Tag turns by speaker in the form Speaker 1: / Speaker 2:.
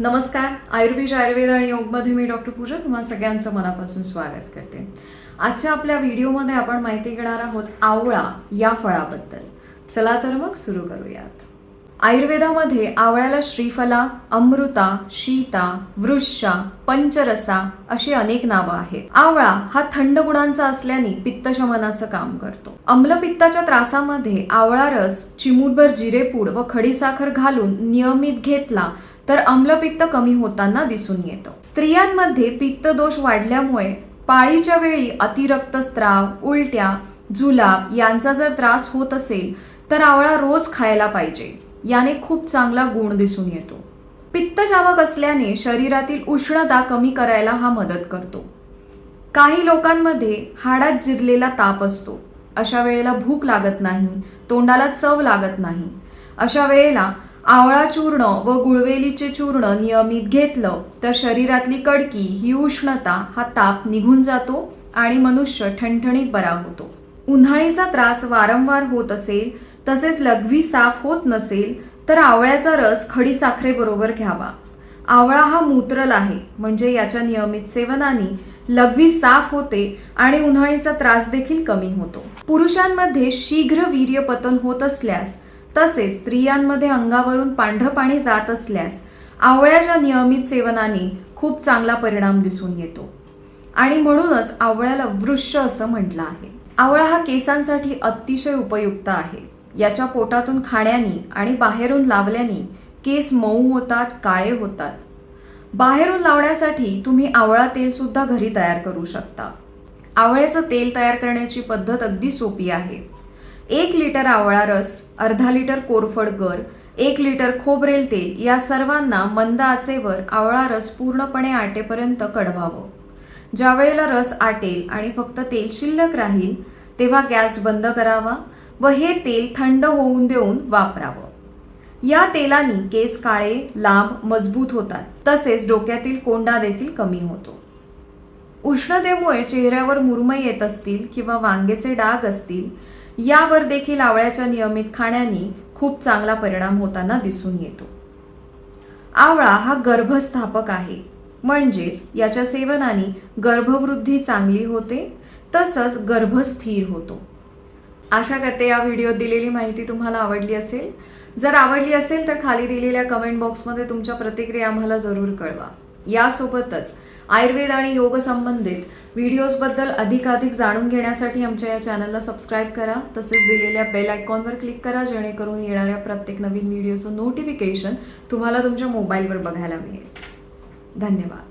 Speaker 1: नमस्कार. आयुर्वेद आयुर्वेद आणि योगमध्ये मी डॉक्टर पूजा तुम्हा सगळ्यांचं मनापासून स्वागत करते. आजच्या आपल्या व्हिडिओमध्ये आपण माहिती घेणार आहोत आवळा या फळाबद्दल. चला तर मग सुरू करूयात. आयुर्वेदामध्ये आवळ्याला श्रीफला अमृता शीता वृक्षा पंचरसा अशी अनेक नावं आहेत. आवळा हा थंड गुणांचा असल्याने पित्तशमनाचं काम करतो. अम्लपित्ताच्या त्रासामध्ये आवळा रस चिमूटभर जिरेपूड व खडीसाखर घालून नियमित घेतला तर अम्लपित्त कमी होताना दिसून येतं. स्त्रियांमध्ये पित्तदोष वाढल्यामुळे पाळीच्या वेळी अतिरक्तस्त्राव उलट्या जुलाब यांचा जर त्रास होत असेल तर आवळा रोज खायला पाहिजे. याने खूप चांगला गुण दिसून येतो. पित्तशावक असल्याने शरीरातील उष्णता कमी करायला हा मदत करतो. काही लोकांमध्ये हाडात जिरलेला ताप असतो. अशा वेळेला भूक लागत नाही तोंडाला चव लागत नाही. अशा वेळेला आवळा चूर्ण व गुळवेलीचे चूर्ण नियमित घेतलं तर शरीरातली कडकी ही उष्णता हा ताप निघून जातो आणि मनुष्य ठणठणीत बरा होतो. उन्हाळीचा त्रास वारंवार होत असेल तसेच लघवी साफ होत नसेल तर आवळ्याचा रस खडी साखरेबरोबर घ्यावा. आवळा हा मूत्रल आहे म्हणजे याच्या नियमित सेवनाने लघवी साफ होते आणि उन्हाळीचा त्रास देखील कमी होतो. पुरुषांमध्ये शीघ्र वीर्यपतन होत असल्यास तसेच स्त्रियांमध्ये अंगावरून पांढरं पाणी जात असल्यास आवळ्याच्या नियमित सेवनाने खूप चांगला परिणाम दिसून येतो. आणि म्हणूनच आवळ्याला वृक्ष असं म्हटलं आहे. आवळा हा केसांसाठी अतिशय उपयुक्त आहे. याच्या पोटातून खाण्यानी आणि बाहेरून लावल्याने केस मऊ होतात काळे होतात. बाहेरून लावण्यासाठी तुम्ही आवळा तेलसुद्धा घरी तयार करू शकता. आवळ्याचं तेल तयार करण्याची पद्धत अगदी सोपी आहे. एक लिटर आवळा रस अर्धा लिटर कोरफड गर एक लिटर खोबरेल तेल या सर्वांना मंद आचेवर आवळा रस पूर्णपणे आटेपर्यंत कढवावं ज्या वेळेला रस आटेल आणि फक्त तेल शिल्लक राहील तेव्हा गॅस बंद करावा व हे तेल थंड होऊन देऊन वापरावं. या तेलाने केस काळे लांब मजबूत होतात. तसेच डोक्यातील कोंडा देखील कमी होतो. उष्णतेमुळे चेहऱ्यावर मुरमई येत असतील किंवा वांगेचे डाग असतील यावर देखील आवळ्याच्या नियमित खाण्याने खूप चांगला परिणाम होताना दिसून येतो. आवळा हा गर्भस्थापक आहे. म्हणजेच याच्या सेवनाने गर्भवृद्धी चांगली होते तसंच गर्भ स्थिर होतो. आशा करते या व्हिडिओत दिलेली माहिती तुम्हाला आवडली असेल. जर आवडली असेल तर खाली दिलेल्या कमेंट बॉक्समध्ये तुमच्या प्रतिक्रिया आम्हाला जरूर कळवा. यासोबतच आयुर्वेद आणि योग संबंधित व्हिडिओजबद्दल अधिकाधिक जाणून घेण्यासाठी आमच्या या चॅनलला सबस्क्राईब करा. तसेच दिलेल्या बेल आयकॉनवर क्लिक करा जेणेकरून येणाऱ्या प्रत्येक नवीन व्हिडिओचं नोटिफिकेशन तुम्हाला तुमच्या मोबाईलवर बघायला मिळेल. धन्यवाद.